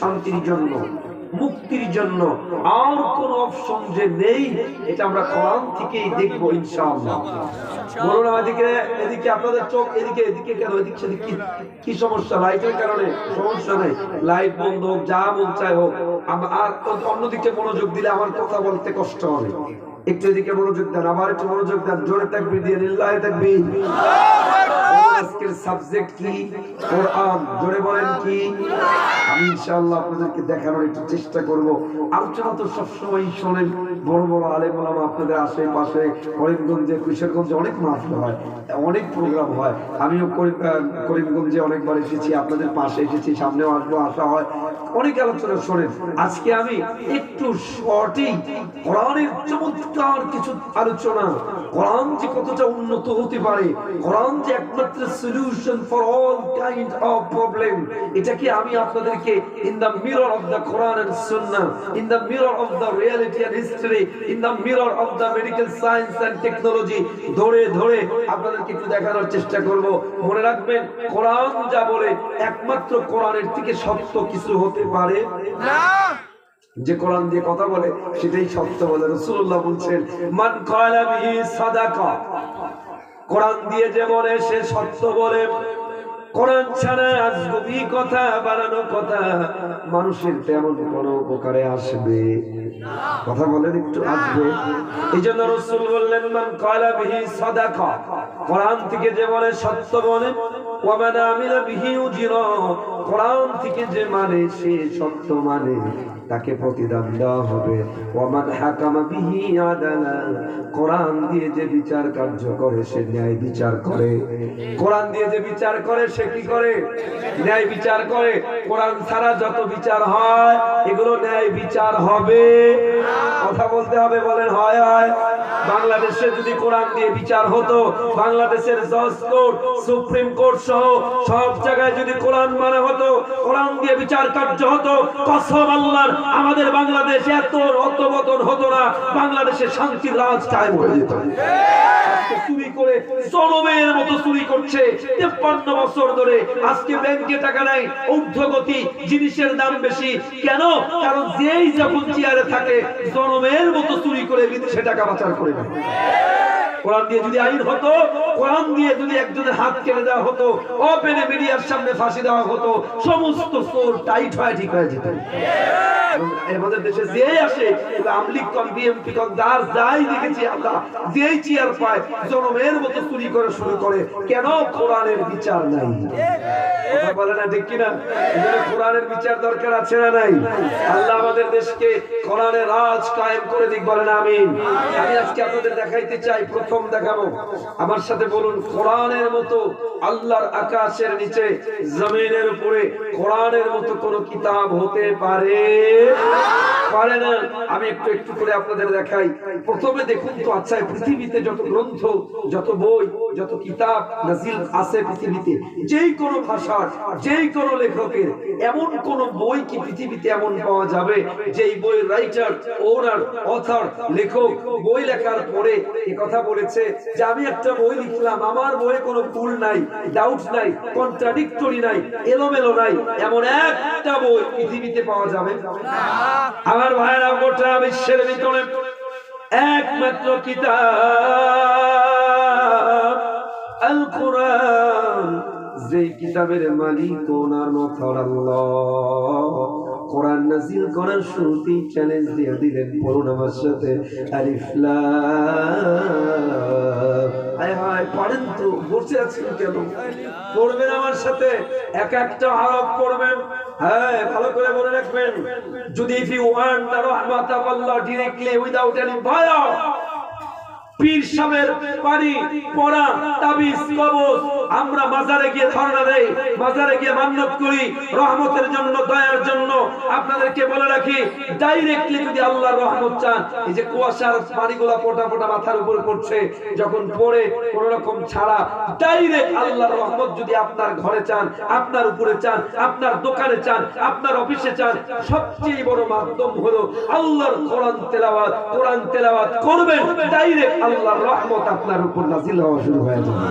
শান্তির জন্য, মুক্তির জন্য। আর কোন অপশন যে নেই, এটা আমরা থেকেই দেখব বলুন এদিকে আপনাদের চোখ, এদিকে এদিকে কেন, এদিক সেদিক কি সমস্যা? লাইটের কারণে সমস্যা নেই। লাইট বন্ধ হোক, যা মন চাই হোক। আর অন্যদিকে মনোযোগ দিলে আমার কথা বলতে কষ্ট হবে। একটু এদিকে মনোযোগ দেন আবার একটু মনোযোগ দেন জোরে থাকবি দিয়ে নিল্লায় থাকবি আজকের সাবজেক্ট কি? কোরআন। জোরে বলেন কি? আমি ইনশাআল্লাহ আপনাদেরকে দেখানোর একটু চেষ্টা করব। আলোচনা তো সবসময় শোনেন, বড় বড় আলেম ওলামা আপনাদের আশেপাশে, করিমগঞ্জে, কিশোরগঞ্জে অনেক মাহফিল হয়, অনেক প্রোগ্রাম হয়। আমিও করিমগঞ্জে অনেকবার এসেছি, আপনাদের পাশে এসেছি, সামনেও আসব আসা হয়। অনেক আলোচনা শোনেন। আজকে আমি একটু সঠিক কোরআনের চমৎকার কিছু আলোচনা। কোরআন যে কতটা উন্নত হতে পারে, কোরআন যে একমাত্র solution for all kind of problem এটাকে আমি আপনাদেরকে in the mirror of the Quran and Sunnah in the mirror of the reality and history in the mirror of the medical science and technology ধরে ধরে আপনাদেরকে একটু দেখানোর চেষ্টা করব। মনে রাখবেন কোরআন যা বলে একমাত্র কোরআনের থেকে সত্য কিছু হতে পারে। না। যে কোরআন দিয়ে কথা বলে সেটাই সত্য বলে রাসূলুল্লাহ বলছেন মান বিহি সাদাকা কোরআন দিয়ে যে বলে, সে সত্য বলে। কোরআন ছাড়া আজগুবি কথা, বানানো কথা, মানুষের তেমন কোন উপকারে আসবে। কথা বলেন একটু, আসবে। এই জন্য রসুল বললেন, মান কয়লা বিহি সদা কোরআন থেকে যে বলে, সত্য বলে ওয়ামান আমিলা বিহি উজিরা। কোরআন থেকে যে মানে সে সত্য মানে তাকে প্রতিদান দেওয়া হবে। ওয়ামান হাকামা বিহি আদালা, কোরআন দিয়ে যে বিচার কার্য করে, সে ন্যায় বিচার করে। কোরআন দিয়ে যে বিচার করে, সে কি করে? ন্যায় বিচার করে। কোরআন ছাড়া যত বিচার হয়, এগুলো ন্যায় বিচার হবে। কথা বলতে হবে, বলেন, হয় হয়। বাংলাদেশে যদি কোরআন দিয়ে বিচার হতো, বাংলাদেশের জজ কোর্ট, সুপ্রিম কোর্ট সহ সব জায়গায় যদি কোরআন মানে হতো, কোরআন দিয়ে বিচার কার্য হতো, কসম আল্লাহর, আমাদের বাংলাদেশ এত অতবতন হতো না, বাংলাদেশে শান্তির রাজ কায়েম হয়ে যেত। চুরি করে জনমের মতো চুরি করছে, তেপ্পান্ন বছর ধরে আজকে ব্যাংকে টাকা নাই, ঊর্ধ্বগতি, জিনিসের দাম বেশি। কেন? কারণ যেই যখন চেয়ারে থাকে, জনমের মতো চুরি করে বিদেশে টাকা পাচার করে নেয় কোরআন দিয়ে যদি আইন হতো, কোরআন দিয়ে যদি একজনের হাত কেটে দেওয়া হতো, ওপেনে মিডিয়ার সামনে ফাঁসি দেওয়া হতো, সমস্ত চোর টাইট হয়ে ঠিক হয়ে যেত। আমাদের দেশে যে আসে আমলিক কম বিএমপি কম যার যাই দেখেছি আমরা, যেই চেয়ার পায়, জনমের মতো চুরি করে শুরু করে, কেন কোরআনের বিচার নাই? কথা বলে না ঠিক কিনা? কোরআনের বিচার দরকার আছে না নাই? আল্লাহ আমাদের দেশকে কোরআনের রাজ কায়েম করে দিক, বলেন আমিন। আমি আজকে আপনাদের দেখাইতে চাই প্রথম দেখাবো। আমার সাথে বলুন, কোরআনের মতো আল্লাহর আকাশের নিচে, জমিনের উপরে কোরআনের মতো কোন কিতাব হতে পারে? পারে না। আমি একটু একটু করে আপনাদের দেখাই। প্রথমে দেখুন তো আচ্ছা পৃথিবীতে যত গ্রন্থ, যত বই, যত কিতাব নাজিল আছে পৃথিবীতে, যেই কোনো ভাষার যেই কোনো লেখকের, এমন কোন বই কি পৃথিবীতে এমন পাওয়া যাবে, যেই বইয়ের রাইটার ওনার অথর লেখক, বই লেখার পরে এ কথা বলেছে যে আমি একটা বই লিখলাম, আমার বইয়ে কোনো ভুল নাই ডাউট নাই কন্ট্রাডিক্টরি নাই, এলোমেলো নাই, এমন একটা বই পৃথিবীতে পাওয়া যাবে? আমার ভাইয়েরা, গোটা বিশ্বের ভিতরে একমাত্র কিতাব আল কোরআন যে কিতাবের মালিক ওনার মথার আল্লাহ। কোরআন নাজিল করার শুরুতেই চ্যালেঞ্জ দিয়ে দিলেন, পড়ুন আমার সাথে। পারেন তো, বসে আছেন কেন? পড়বেন আমার সাথে। এক একটা হরফ পড়বেন। হ্যাঁ ভালো করে মনে রাখবেন। যদি ইফ ইউ উইদাউট এনি ভয়। পীর সাহেবের বাড়ি, পড়া, তাবিজ, কবজ। আমরা মাজারে গিয়ে ধর্ণা দেই মাজারে গিয়ে মান্যত করি, রহমতের জন্য, দয়ার জন্য। আপনাদেরকে বলে রাখি ডাইরেক্টলি যদি আল্লাহর রহমত চান, এই যে কুয়াশার পানিগুলা ফোটা ফোটা মাথার উপর পড়ছে, যখন পড়ে, কোন রকম ছাড়া ডাইরেক্ট আল্লাহর রহমত যদি আপনার ঘরে চান, আপনার উপরে চান, আপনার দোকানে চান, আপনার অফিসে চান, সবচেয়ে বড় মাধ্যম হলো আল্লাহর কোরআন তেলাওয়াত কোরআন তেলাওয়াত করবেন ডাইরেক্ট আল্লাহর রহমত আপনার উপর নাজিল হওয়া শুরু হয়ে যাবে।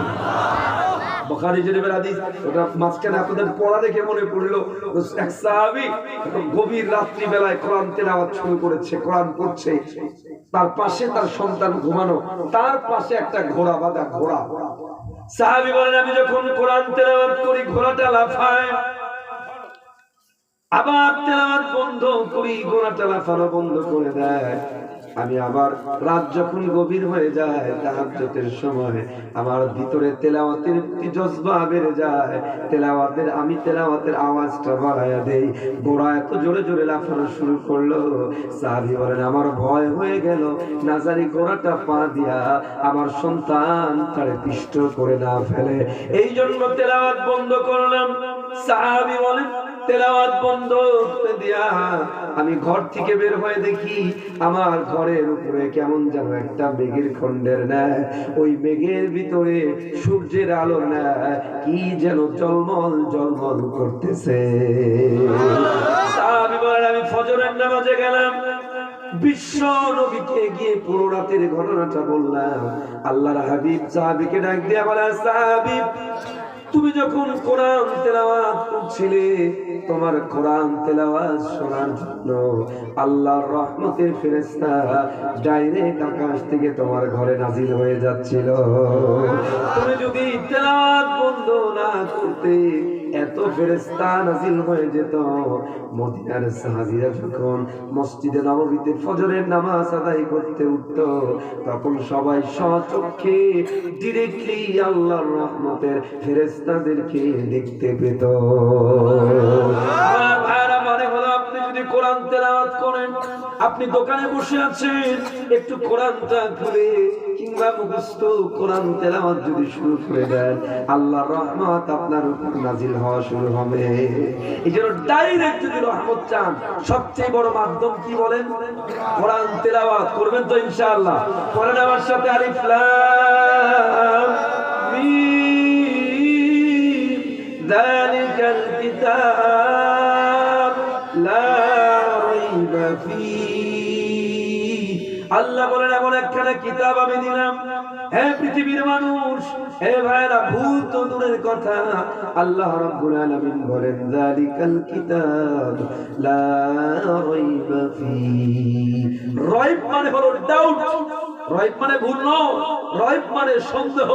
বুখারী শরীফের হাদিস ওটা মাঝখানে আপনাদের পড়া দেখে মনে পড়ল, এক সাহাবী গভীর রাত্রি বেলায় কোরআন তেলাওয়াত শুরু করেছে, কোরআন পড়ছে। তার পাশে তার সন্তান ঘুমানো, তার পাশে একটা ঘোড়া বাঁধা ঘোড়া। সাহাবী বলেন, আমি যখন কোরআন তেলাওয়াত করি, ঘোড়াটা লাফায়। আবার তেলাওয়াত বন্ধ করি, ঘোড়াটা লাফানো বন্ধ করে দেয়। আমি আবার রাত যখন গভীর হয়ে যায় তাহাজ্জুদের সময় আমার ভিতরে তেলাওয়াতের জজবা বেড়ে যায়। তেলাওয়াতের, আমি তেলাওয়াতের আওয়াজটা বাড়াইয়া দেই। গোড়া এত জোরে জোরে লাফানো শুরু করল। সাহাবী বলেন, আমার ভয় হয়ে গেল। নাজারি গোড়াটা পা দিয়া আমার সন্তান তারে পিষ্ট করে না ফেলে। এই জন্য তেলাওয়াত বন্ধ করলাম। সাহাবী বলেন তেলাওয়াত বন্ধ করে দিয়া আমি ঘর থেকে বের হয়ে দেখি আমার ঘরের উপরে কেমন যেন একটা মেঘের খণ্ডের নেয় ওই মেঘের ভিতরে সূর্যের আলো নেয় কি যেন জলমল জলমল করতেছে। আমি ফজরের নামাজে গেলাম। বিশ্ব নবীকে গিয়ে পুরো রাতের ঘটনাটা বললাম। আল্লাহর হাবিব সাহাবীকে ডাক দিয়া বলে সাহাবী তুমি যখন কোরআন তেলাওয়াত করছিলে, তোমার কোরআন তেলাওয়াত শোনার জন্য আল্লাহর রহমতের ফেরেশতা ডাইরেক্ট আকাশ থেকে তোমার ঘরে নাজিল হয়ে যাচ্ছিল। তুমি যদি তেলাওয়াত বন্ধ না করতে এত ফেরেস্তা নাজিল হয়ে যেত। মদিনার সাহাবীরা যখন মসজিদে নববীতে ফজরের নামাজ আদায় করতে উঠত তখন সবাই সচক্ষে ডিরেক্টলি আল্লাহর রহমতের ফেরেস্তাদেরকে দেখতে পেত। মানে আপনি যদি কোরআন তেলাওয়াত করেন, আপনি দোকানে বসে আছেন, একটু কোরআনটা খুলে কিংবা মুখস্থ কোরআন তেলাওয়াত যদি শুরু করে দেন, আল্লাহর রহমত আপনার উপর নাজিল হওয়া শুরু হবে। এই জন্য ডাইরেক্ট যদি রহমত চান, সবচেয়ে বড় মাধ্যম কি বলেন? কোরআন তেলাওয়াত করবেন তো ইনশাআল্লাহ। পরে আমার সাথে আলিফ লাম আল্লাহ বলেন, এমন একখানা কিতাব আমি দিলাম হে পৃথিবীর মানুষ, হে ভাইরা ভুল তো দূরের কথা। আল্লাহ রাব্বুল আলামিন বলেন, যালিকাল কিতাব লা রাইবা ফীহ রাইব মানে হলো ডাউট রাইব মানে ভুল নয়। রাইব মানে সন্দেহ।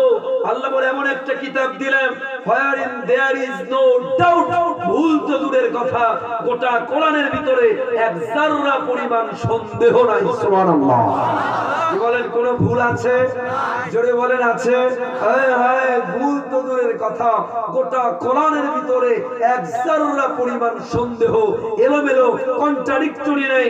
আল্লাহ বলে, এমন একটা কিতাব দিলাম। Where in there is no doubt, ভুল তো দূরের কথা, গোটা কোরআনের ভিতরে এক জাররা পরিমাণ সন্দেহ নাই। সুবহানাল্লাহ। বলেন, কোন ভুল আছে? জোরে বলেন, আছে। ভুল তো দূরের কথা। গোটা কোরআনের ভিতরে এক জাররা পরিমাণ সন্দেহ, এলোমেলো কন্ট্রাডিক্টরি নেই।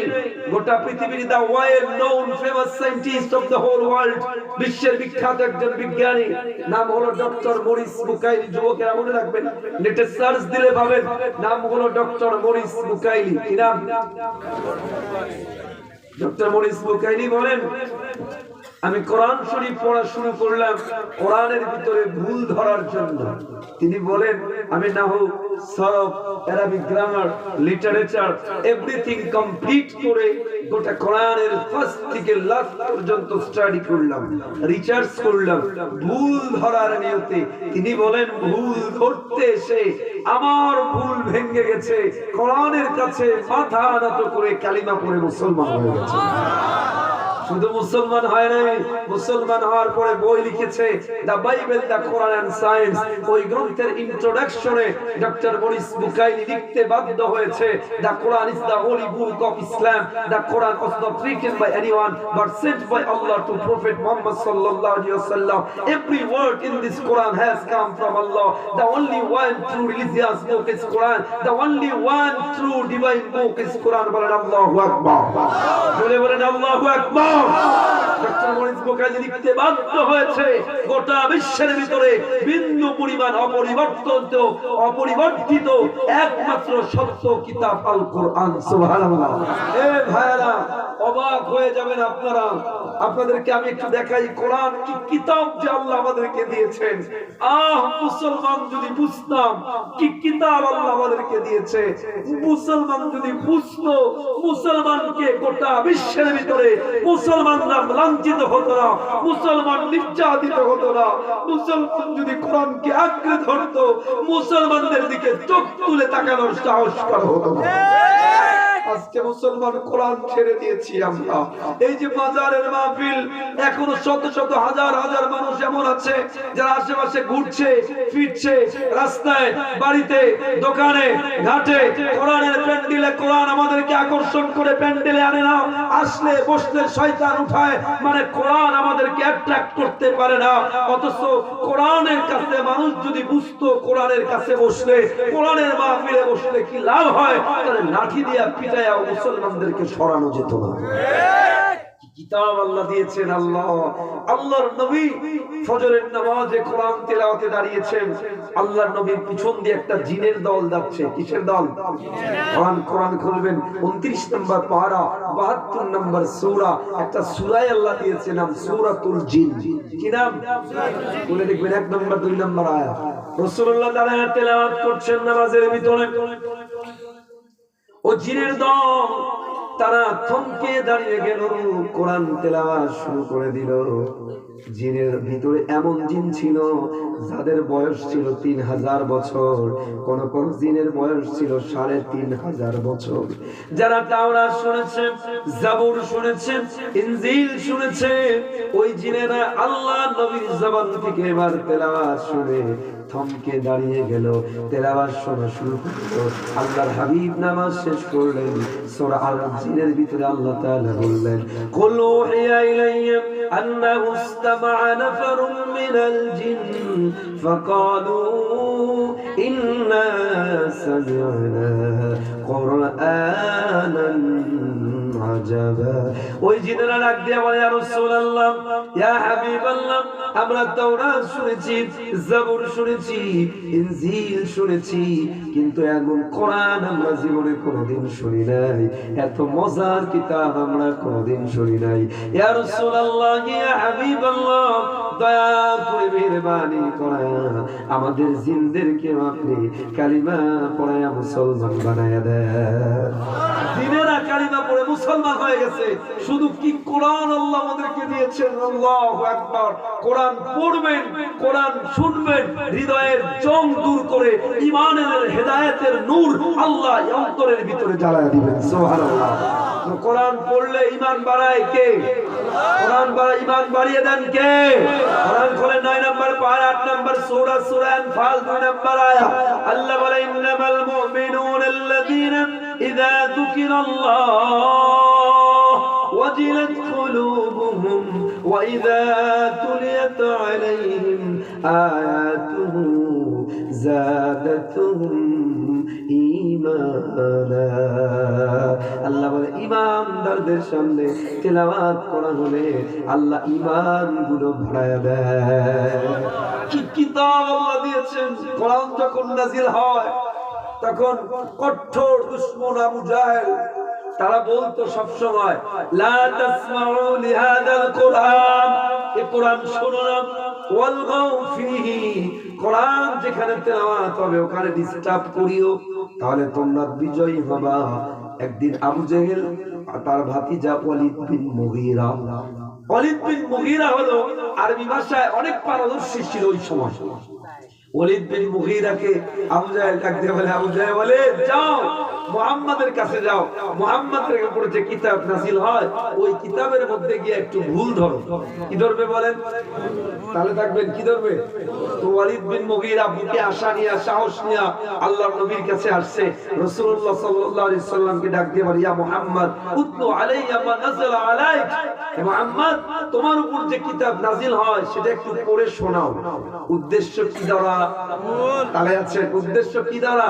গোটা পৃথিবীর the well known famous scientist of the whole world বিশ্বের বিখ্যাত একজন বিজ্ঞানী, নাম হলো ডক্টর মরিস বুকাইলি যুবকেরা মনে রাখবেন নেটে সার্চ দিলে পাবেন, নাম হলো ডক্টর মরিস বুকাইলি কি নাম? ডক্টর মরিস বুকাইনি বলেন আমি কোরআন শরীফ পড়া শুরু করলাম, কোরআনের ভিতরে ভুল ধরার জন্য। তিনি বলেন, আমি না হোক সব Arabic grammar literature everything complete করে গোটা কোরআনের ফার্স্ট থেকে লাস্ট পর্যন্ত স্টাডি করলাম রিসার্চ করলাম, ভুল ধরার নিয়তে। তিনি বলেন, ভুল ধরতে এসে আমার ভুল ভেঙে গেছে, কোরআনের কাছে মাথা নত করে কালিমা পড়ে মুসলমান হয়ে গেছে। শুধু মুসলমান হয় নাই, মুসলমান হওয়ার পরে বই লিখেছে the Bible the Quran and science ওই গ্রন্থের ইন্ট্রোডাকশনে ডক্টর মরিস বুকাইলি লিখতে বাধ্য হয়েছে the Quran is the holy book of Islam the Quran was not written by anyone but sent by Allah to prophet Muhammad সাল্লাল্লাহু আলাইহি ওয়াসাল্লাম every word in this Quran has come from Allah the only one true religious book is Quran the only one true divine book is Quran বলেন আল্লাহু আকবার বলে বলেন আল্লাহু আকবার আপনাদেরকে আমি একটু দেখাই, কোরআন কি কিতাব যে আল্লাহ আমাদেরকে দিয়েছেন? আহ, মুসলমান যদি বুঝতাম কি কিতাব আল্লাহ আমাদেরকে দিয়েছে। মুসলমান যদি বুঝতো, মুসলমানকে গোটা বিশ্বের ভিতরে মুসলমানরা লাঞ্ছিত হতো না, মুসলমান নির্যাতিত হতো না। মুসলমান যদি কোরআনকে আঁকড়ে ধরতো, মুসলমানদের দিকে চোখ তুলে তাকানোর সাহস করা হতো না। আজকে মুসলমান কোরআন ছেড়ে দিয়েছি আমরা। এই যে বাজারের মাহফিল, এখনও শত শত হাজার হাজার মানুষ এমন আছে, যারা আশেপাশে ঘুরছে, ফিরছে, রাস্তায়, বাড়িতে, দোকানে, ঘাটে, কোরআনের প্যান্ডেলে কোরআন আমাদেরকে আকর্ষণ করে প্যান্ডেলে আনে না, আসলে বসলে শয়তান উঠায় মানে কোরআন আমাদেরকে অ্যাট্রাক্ট করতে পারে না। অথচ কোরআনের কাছে মানুষ যদি বুঝতো কোরআনের কাছে বসলে, কোরআনের মাহফিলে বসলে কি লাভ হয়? তাহলে লাঠি দিয়া পিটাইয়া মুসলমানদেরকে সরানো যেত না। কিতাব আল্লাহ দিয়েছেন আল্লাহ? আল্লাহর নবী ফজরের নামাজে কোরআন তেলাওয়াতে দাঁড়িয়েছেন। আল্লাহর নবীর পিছন দিয়ে একটা জিনের দল যাচ্ছে। কিসের দল? কোরআন কোরআন খুলবেন। 29 নম্বর পারা 72 নম্বর সূরা। একটা সূরায় আল্লাহ দিয়েছে নাম সূরাতুল জিন। কি নাম? বলে দেখবেন এক নম্বর, দুই নম্বর আয়াত। রাসূলুল্লাহ দাঁড়ায় তেলাওয়াত করছেন নামাজের ভিতরে ও জিনের দল তারা থমকে দাঁড়িয়ে গেল কোরআন তেলাওয়াত শুরু করে দিল। জিনের ভিতরে এমন জিন ছিল, যাদের বয়স ছিল তিন হাজার বছর। কোন কোন জিনের বয়স ছিল সাড়ে তিন হাজার বছর। যারা তাওরা শুনেছে, জাবুর শুনেছে, ইনজিল শুনেছে, ওই জিনেরা আল্লাহ নবীর জবান থেকে এবার তেলাওয়াত শুনে থমকে দাঁড়িয়ে গেল। তেলাওয়াত শোনা শুরু করল। আল্লাহর হাবিব নামাজ শেষ করলেন। সূরা আল জিনের ভিতরে আল্লাহ তাআলা বললেন, কুল উহিয়া ইলাইয়া আন্নাহু ইসতামা'a নাফারুম মিনাল জিন ফাকালু ইন্না সামি'না কুরআনান আজাবা ওই জিনেরা ডাক দিয়ে বলে, ইয়া রাসূলুল্লাহ, ইয়া হাবিবাল্লাহ, আমরা তাওরাত শুনেছি, জাবুর শুনেছি, ইনজিল শুনেছি, কিন্তু এমন কোরআন আমরা জীবনে কোনোদিন শুনি নাই। এত মজার কিতাব আমরা কোনোদিন শুনি নাই। ইয়া রাসূলুল্লাহ, ইয়া হাবিবাল্লাহ দয়া করা আমাদের জিনদেরকে আপনি কালিমা পড়ায়া মুসলমান বানায়া দেন। দিনেরা কালিমা পড়ে মুসলমান হয়ে গেছে। শুধু কি কোরআন আল্লাহ আমাদেরকে দিয়েছেন? আল্লাহ একবার কোরআন পড়বেন, কোরআন শুনবেন, হৃদয়ের জং দূর করে ইমানের হেদায়েতের নূর আল্লাহ অন্তরের ভিতরে জ্বালায় দিবেন। সুবহানাল্লাহ। কোরআন পড়লে ইমান বাড়ায় কে? কোরআন বাড়া ইমান বাড়িয়ে দেন কে? কোরআন খোলে নয় নম্বর পার আট নম্বর সূরা সূরা আনফাল, দুই নম্বর আয়া। আল্লাহ বলে, ইন্নামাল মুমিনুনা আল্লাযীনা ইযা যুকিরাল্লাহ ওয়াজিলাত কুলুবুহুম ওয়া ইযা তুলিয়াত আলাইহিম আয়াতুহু আল্লাহ বলে, ইমানদারদের সামনে তেলাওয়াত করা হলে আল্লাহ ইমানগুলো বাড়ায় দেয়। কিতাব আল্লাহ দিয়েছেন? কোরআন যখন নাজিল হয়, তখন কঠোর দুশ্মন আবু জাহেল, তারা বলতো সব সময় লা তাসমাউ লিহাদাল কোরআন। এই কোরআন শোনো না। ওয়ালগাউ ফিহি কোরআন যেখানে তেলাওয়াত হবে, ওখানে ডিস্টার্ব করিও, তাহলে তোমরা বিজয়ী হবা। একদিন আবু জেহেল আর তার ভাতিজা ওয়ালিদ বিন মুগীরা। ওয়ালিদ বিন মুগীরা হলো আরবি ভাষায় অনেক পারদর্শী ছিল ওই সময়। তোমার উপর যে কিতাব নাজিল হয় সেটা একটু পড়ে শোনাও। উদ্দেশ্য কি দ্বারা তাহলে আছে উদ্দেশ্য কি দ্বারা?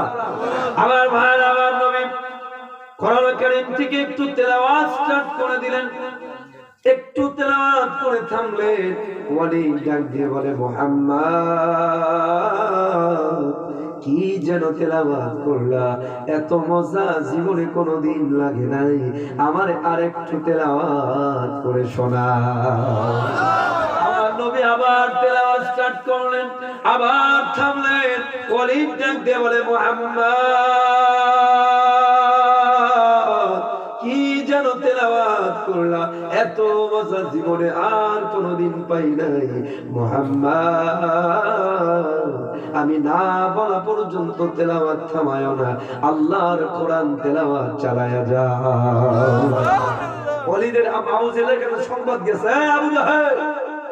আমার ভাই আমার নবী কোরআন কারীম থেকে একটু তেলাওয়াত স্টার্ট করে দিলেন। একটু তেলাওয়াত করে থামলে ওয়ালি ডাক দিয়ে বলে কি যেন তেলাওয়াত করলা? এত মজা জীবনে কোনোদিন লাগে নাই। আমার আরেকটু তেলাওয়াত করে শোনা। আমার নবী আবার তেলাওয়াত স্টার্ট করলেন আবার থামলেন ওয়ালিদ ডাক দিয়ে বলে মুহাম্মদ কি যেন তেলাওয়াত করলাম এত মজা জীবনে আর কোনোদিন পাই নাই। মোহাম্মদ আমি না বলা পর্যন্ত তেলাওয়াত থামায় না। আল্লাহর কোরআন তেলাওয়াত চালায়া যা ওলিদের আবু জেলের সংবাদ গেছে আবু জাহেল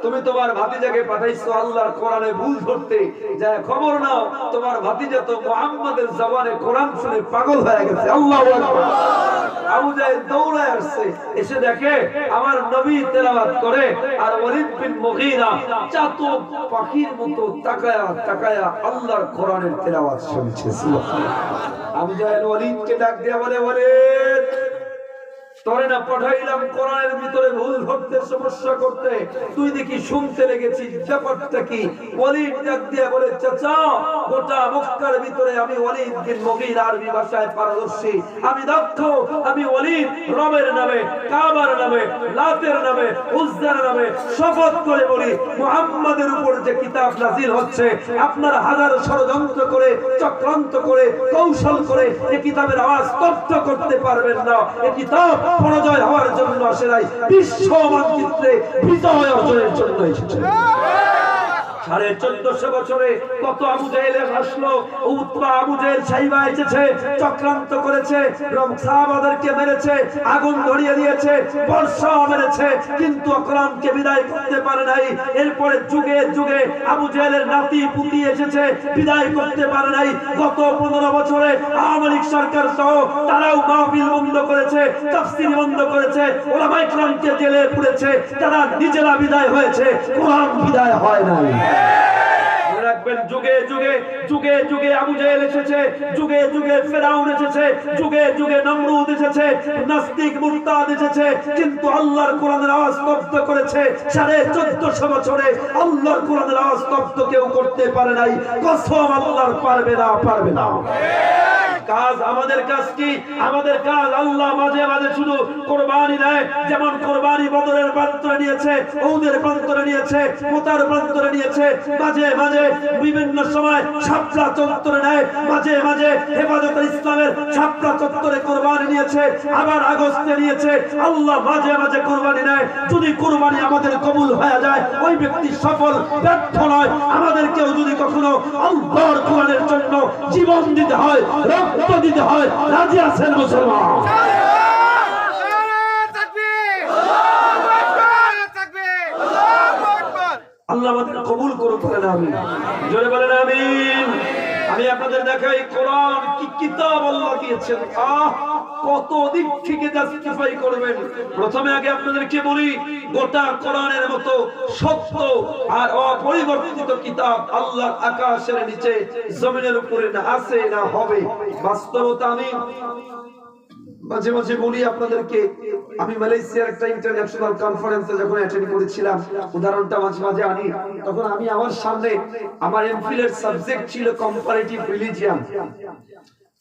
তুমি তোমার ভাতিজাকে পাঠাইছো আল্লাহর কোরআনে ভুল ধরতে। যা খবর নাও, তোমার ভাতিজা তো মুহাম্মাদের জবানে কোরআন শুনে পাগল হয়ে গেছে। আল্লাহু আবু জাহেল দৌড়ায় আসছে। এসে দেখে আমার নবী তেলাওয়াত করে, আর ওয়ালিদ বিন মুগীরা চাতক পাখির মতো তাকায়া তাকায়া আল্লাহর কোরআনের তেলাওয়াত শুনছে। সুবহানাল্লাহ। আবু জাহেল ওয়ালিদকে ডাক দিয়ে বলে, ওয়ালিদ কি? আমি দক্ষ, আমি নামে, কাবার নামে, লাতের নামে নামে শপথ করে বলি, মুহাম্মাদের উপর যে কিতাব হচ্ছে, আপনার হাজার ষড়যন্ত্র করে, চক্রান্ত করে, কৌশল করে এই কিতাবের আওয়াজ স্তব্ধ করতে পারবেন না। এই কিতাব পরাজয় হওয়ার জন্য আসে নাই বিশ্ব মানচিত্রে বিজয় অর্জনের জন্য এসেছে। সাড়ে চোদ্দশো বছরে কত আবু জাহেলের আসলো উৎপা আবু জাহেল সাইবা এসেছে, চক্রান্ত করেছে সাহাবাদেরকে মেরেছে, আগুন ধরিয়ে দিয়েছে বর্ষা মেরেছে, কিন্তু কোরআনকে বিদায় করতে পারে নাই। এরপরে যুগে যুগে আবু জাহেলের নাতি পুতি এসেছে, বিদায় করতে পারে নাই। গত পনেরো বছরে আওয়ামী লীগ সরকার সহ তারাও মাহফিল বন্ধ করেছে, তাফসির বন্ধ করেছে ওলামা ইকরামকে জেলে পুড়েছে, তারা নিজেরা বিদায় হয়েছে, কোরআন বিদায় হয় নাই। মনে রাখবেন যুগে যুগে যুগে যুগে আবু জেহেল এসেছে, যুগে যুগে ফেরাউন এসেছে, যুগে যুগে নমরুদ এসেছে, নাস্তিক মুরতাদ এসেছে, কিন্তু আল্লাহর কোরআনের আওয়াজ স্তব্ধ করেছে। সাড়ে চোদ্দশো বছরে আল্লাহর কোরআনের আওয়াজ স্তব্ধ কেউ করতে পারে নাই। কসম আল্লাহর পারবে না পারবে না। কাজ আমাদের কাজ কি? আমাদের কাজ আল্লাহ মাঝে মাঝে শুধু কোরবানি দেয়, যেমন কোরবানি বদরের প্রান্তরে নিয়েছে ওদের প্রান্তরে নিয়েছে, মোতার প্রান্তরে নিয়েছে, মাঝে মাঝে বিভিন্ন সময় ছাপড়া চত্বরে নেয়। মাঝে মাঝে হেফাজত ইসলামের ছাপড়া চত্বরে কোরবানি নিয়েছে, আবার আগস্টে নিয়েছে। আল্লাহ মাঝে মাঝে কোরবানি নেয়। যদি কোরবানি আমাদের কবুল হয়ে যায়, ওই ব্যক্তি সফল, ব্যর্থ নয়। আমাদেরকেও যদি কখনো আল্লাহর কোরআনের জন্য জীবন দিতে হয়, রক্ত দিতে হয়, রাজি আছেন মুসলমান। আল্লাহ আমাদের কবুল করুক বলেন আমি জোরে বলেন, আমিন। আমি আপনাদের দেখাই, কোরআন কি কিতাব আল্লাহ দিয়েছেন। আহ কত দিক থেকে জাস্টিফাই করবেন? প্রথমে আগে আপনাদেরকে বলি, গোটা কোরআনের মতো সত্য আর অপরিবর্তিত কিতাব আল্লাহ আকাশের নিচে, জমিনের উপরে না আছে, না হবে। বাস্তবতা আমি মাঝে মাঝে বলি আপনাদেরকে, আমি মালয়েশিয়ার একটা ইন্টারন্যাশনাল কনফারেন্সে যখন অ্যাটেন্ড করেছিলাম, উদাহরণটা মাঝে মাঝে আনি, তখন আমি আমার সামনে আমার এমফিলের সাবজেক্ট ছিল কম্পারেটিভ রিলিজিয়ান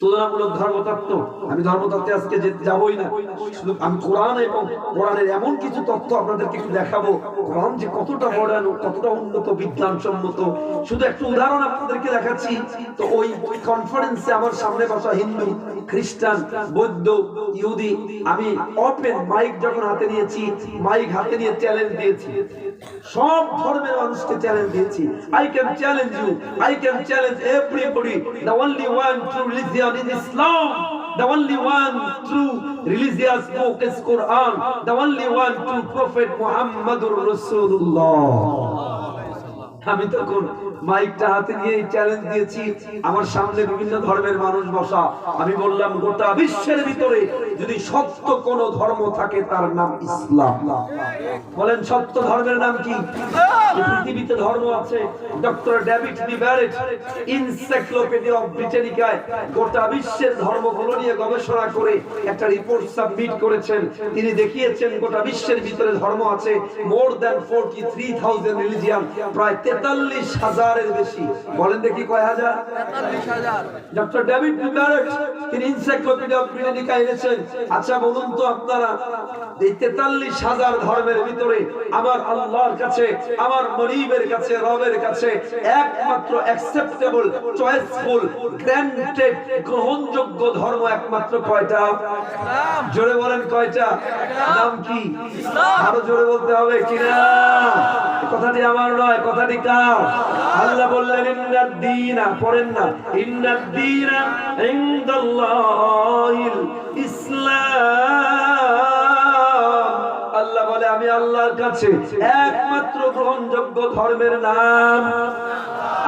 তুলনামূলক ধর্মতত্ত্ব। আমি ধর্মতত্ত্বে আজকে যাবই না। শুধু আমি কোরআন এবং কোরআনের এমন কিছু তথ্য আপনাদেরকে একটু দেখাবো। কোরআন যে কতটা মডার্ন কতটা উন্নত, বিজ্ঞানসম্মত। শুধু একটু উদাহরণ আপনাদেরকে দেখাচ্ছি। তো ওই কনফারেন্সে আমার সামনে বসা হিন্দু, খ্রিস্টান, বৌদ্ধ, ইহুদি, আমি ওপেন মাইক যখন হাতে নিয়েছি মাইক হাতে নিয়ে চ্যালেঞ্জ দিয়েছি। সব ধর্মের মানুষকে চ্যালেঞ্জ দিয়েছি। I can challenge you I can challenge everybody the only one true religion in Islam. The only one true religious book is Quran. The only one true prophet Muhammadur Rasulullah. আমি তখন মাইকটা হাতে নিয়ে challenge দিয়েছি। আমার সামনে বিভিন্ন ধর্মের মানুষ বসা। আমি বললাম, গোটা বিশ্বের ভিতরে যদি সত্য কোন ধর্ম থাকে, তার নাম ইসলাম। বলেন, সত্য ধর্মের নাম কি? পৃথিবীতে ধর্ম আছে। ডক্টর ডেভিড লিবারেট ইনসাইক্লোপিডিয়া অফ ব্রিটানিকায় গোটা বিশ্বের ধর্মগুলো নিয়ে গবেষণা করে একটা রিপোর্ট সাবমিট করেছেন। তিনি দেখিয়েছেন, গোটা বিশ্বের ভিতরে ধর্ম আছে। More than forty three thousand religion প্রায় তেতাল্লিশ হাজারের বেশি। বলেন দেখি কয় হাজার? ডক্টর ডেভিড তিনি ইনসাইক্লোপিডিয়া অফ ব্রিটানিকা এনেছেন। আচ্ছা বলুন তো আপনারা এই তেতাল্লিশ হাজার ধর্মের ভিতরে আমার আল্লাহর কাছে আমার কাছে রবের কাছে একমাত্র অ্যাকসেপ্টেবল চয়েসফুল গ্র্যান্টেড গ্রহণযোগ্য ধর্ম একমাত্র কয়টা? জোরে বলেন কয়টা? নাম কি? আরও জোরে বলতে হবে কিনা? কথাটি আমার নয় কথাটি কার আল্লাহ বললেন, ইন্নাদ দীনা, পড়েন না। ইন্নাদ দীনা ইনদাল্লাহিল ইসলাম। আল্লাহ বলে, আমি আল্লাহর কাছে একমাত্র গ্রহণযোগ্য ধর্মের নাম।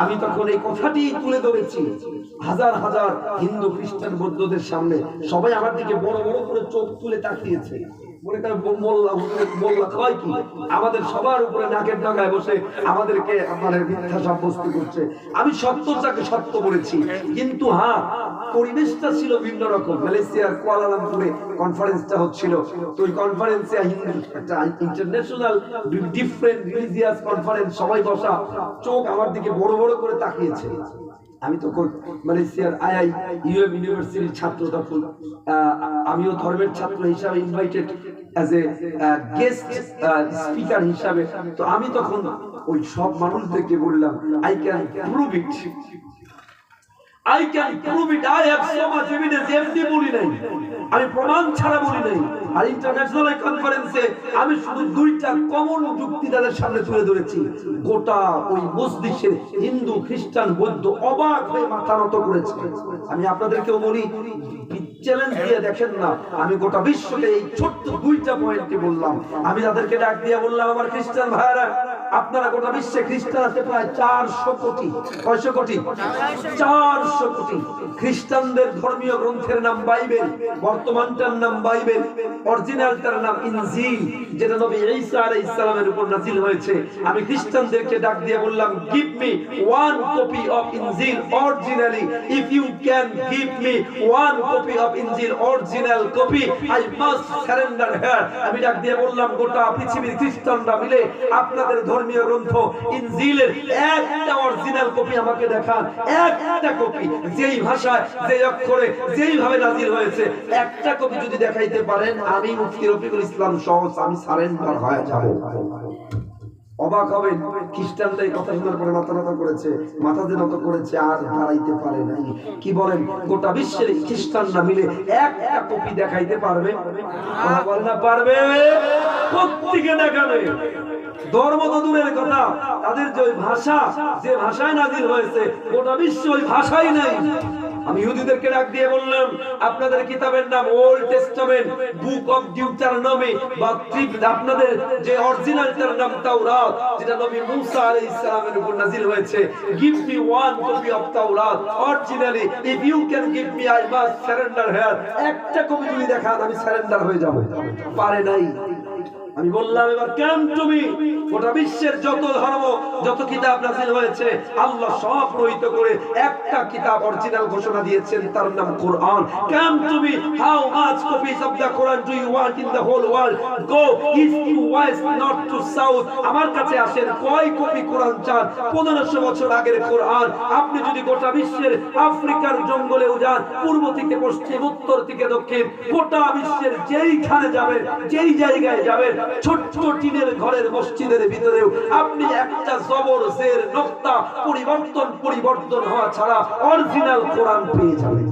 আমি তখন এই কথাটি তুলে ধরেছি। হাজার হাজার হিন্দু খ্রিস্টান বৌদ্ধদের সামনে সবাই আমার দিকে বড় বড় করে চোখ তুলে তাকিয়েছে। আমি সত্যটাকে সত্য বলেছি। কিন্তু হ্যাঁ পরিবেশটা ছিল ভিন্ন রকম। মালয়েশিয়ার কুয়ালালামপুরে কনফারেন্সটা হচ্ছিল। তো ওই কনফারেন্সে ইন্টারন্যাশনাল ডিফারেন্ট রিলিজিয়াস কনফারেন্স সবাই বসা। চোখ আমার দিকে বড় বড় করে তাকিয়েছে। আমি তখন মালয়েশিয়ার আইআই ইউএম ইউনিভার্সিটির ছাত্র তখন আমিও ধর্মের ছাত্র হিসাবে invited as a guest speaker হিসাবে। তো আমি তখন ওই সব মানুষদেরকে বললাম I can prove it I can prove it I have so much evidence এমনি বলি নাই। আমি প্রমাণ ছাড়া বলি নাই। আর ইন্টারন্যাশনাল কনফারেন্সে আমি শুধু দুইটা কমন যুক্তি তাদের সামনে তুলে ধরেছি। গোটা ওই হিন্দু, খ্রিস্টান, বৌদ্ধ অবাক হয়ে মাথা নত করেছে। আমি আপনাদেরকেও বলি চ্যালেঞ্জ দিয়ে দেখেন না, আমি গোটা বিশ্বকে এই ছোট্ট দুইটা পয়েন্টে বললাম। আমি তাদেরকে ডাক দিয়ে বললাম, আমার খ্রিস্টান ভাইরা আপনারা গোটা বিশ্বে খ্রিস্টান আছে প্রায় চারশো কোটি, কয়শো কোটি? চারশো কোটি। খ্রিস্টানদের ধর্মীয় গ্রন্থের নাম বাইবেল, বর্তমানটার নাম বাইবেল, অরিজিনালটার নাম ইনজিল, যেটা নবী ঈসা আলাইহিস সালামের উপর নাজিল হয়েছে। আমি খ্রিস্টানদেরকে ডাক দিয়ে বললাম give me one copy of ইনজিল originally if you can give me one copy of ইনজিল original copy I must surrender here আমি ডাক দিয়ে বললাম, গোটা পৃথিবীর খ্রিস্টানরা মিলে আপনাদের ধর্মীয় গ্রন্থ, ইনজিলের একটা অরিজিনাল কপি আমাকে দেখান, একটা কপি যেই ভাষায়, যেই অক্ষরে যেই ভাবে নাজিল হয়েছে, একটা কপি যদি দেখাইতে পারেন, আমি মুফতি রফিকুল ইসলাম সহ আমি সারেন্ডার হয়ে যাব। অবাক হবেন খ্রিস্টানটা এই কথা শোনার পরে মাথা নত করেছে, মাথা যে নত করেছে আর দাঁড়াইতে পারে নাই। কি বলেন, গোটা বিশ্বের খ্রিস্টানরা মিলে একটা কপি দেখাইতে পারবে? না পারবে? প্রত্যেকে দেখাবে। ধর্ম তো দূরের কথা। তাদের যে ভাষা, যে ভাষায় নাজিল হয়েছে, গোটা বিশ্ব ওই ভাষাই নাই। আমি ইহুদিদেরকে ডাক দিয়ে বললাম, আপনাদের কিতাবের নাম Old Testament book of Deuteronomy বা ত্রিপ- আপনাদের যে অরিজিনালটার নাম তাওরাত, যেটা নবী মুসা আলাইহিস সালামের উপর নাজিল হয়েছে give me one copy of তাওরাত। Originally if you can give me I must surrender here একটা কপি যদি দেখান, আমি সারেন্ডার হয়ে যাব। পারে নাই। আমি বললাম, এবার কেন তুমি গোটা বিশ্বের যত ধর্ম, যত কিতাব নাজিল হয়েছে, আল্লাহ সব রহিত করে একটা কিতাব অরিজিনাল ঘোষণা দিয়েছেন, তার নাম কোরআন। কেন তুমি how much copies of the Quran do you want in the whole world go east to west north to south আমার কাছে আসেন, কয় কপি কোরআন চান? 1500 বছর আগের কোরআন। আপনি যদি গোটা বিশ্বের আফ্রিকার জঙ্গলেও যান পূর্ব থেকে পশ্চিম, উত্তর থেকে দক্ষিণ, গোটা বিশ্বের যেইখানে যাবেন, যেই জায়গায় যাবেন ছোট্ট টিনের ঘরের ভিতরেও আপনি একটা পরিবর্তন পরিবর্তন হওয়া ছাড়া অরিজিনাল কোরআন পেয়ে যাবেন।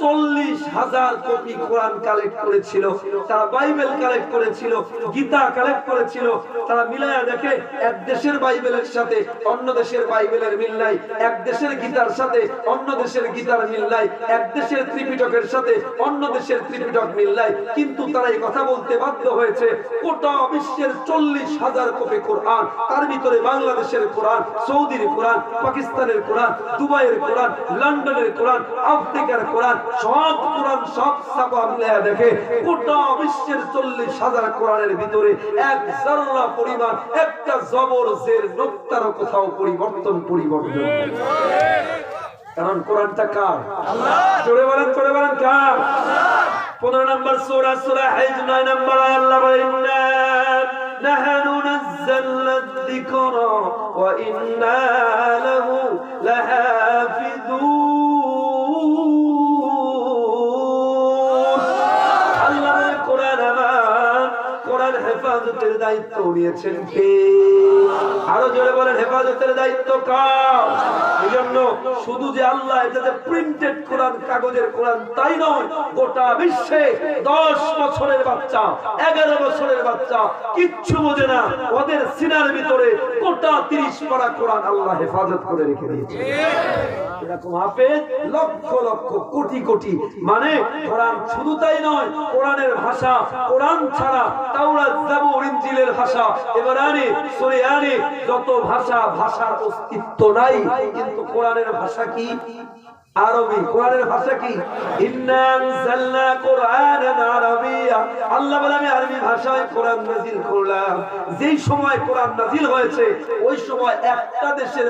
চল্লিশ হাজার কোরআন কালেক্ট করেছিল, তারা বাইবেল কালেক্ট করেছিল, গীতা কালেক্ট করেছিল, তারা মিলায়া দেখে এক দেশের বাইবেলের সাথে অন্য দেশের বাইবেলের মিল নাই। নাই, এক দেশের গীতার সাথে অন্য দেশের গীতার মিল নাই, এক দেশের ত্রিপিটকের সাথে অন্য দেশের ত্রিপিটক মিল নাই কিন্তু তারা এই কথা বলতে বাধ্য হয়েছে, গোটা বিশ্বের চল্লিশ হাজার কোরআন, তার ভিতরে বাংলাদেশের কোরআন, সৌদির কোরআন, পাকিস্তানের কোরআন, দুবাইয়ের কোরআন, লন্ডনের কোরআন, আফ্রিকার কোরআন, সব কোরআন, সব ছাপা মিলায়া দেখে গোটা বিশ্বের চল্লিশ হাজার কোরআনের ভিতরে এক জাররা পরিমাণ, একটা জবর জের নোক্তারও কোথাও পরিবর্তন পরিবর্তন। কারণ কোরআনটা কার জোরে বলেন জোরে বলেন কার পনেরো নম্বর সোরা সোরা হেজ নয় নম্বর আল্লাহ বলেন نحن نزلنا الذكر وإنا له لحافظون হেফাজতের দায়িত্ব নিয়েছেন কে? আরও জোরে বলেন, হেফাজতের দায়িত্ব কার? এই জন্য শুধু যে আল্লাহ এটা যে প্রিন্টেড কোরআন, কাগজের কোরআন, তাই নয়, গোটা বিশ্বে দশ বছরের বাচ্চা, এগারো বছরের বাচ্চা, কিচ্ছু বোঝে না, ওদের সিনার ভিতরে গোটা তিরিশ পারা কোরআন আল্লাহ হেফাজত করে রেখে দিয়েছে। এরকম লক্ষ লক্ষ কোটি কোটি। মানে কোরআন শুধু তাই নয়, কোরআনের ভাষা, কোরআন ছাড়া তাওরাত জাবুর ইনজিলের ভাষা। যত ভাষা, ভাষার অস্তিত্ব নাই, কিন্তু কোরআনের ভাষা কি? আরবি, কোরআনের ভাষা কি? ইন্না আনজালনা কোরআনান আরাবিয়া। আল্লাহ বলে, আমি আরবি ভাষায় কোরআন নাযিল করলাম। যেই সময় কোরআন নাযিল হয়েছে, ওই সময় একটা দেশের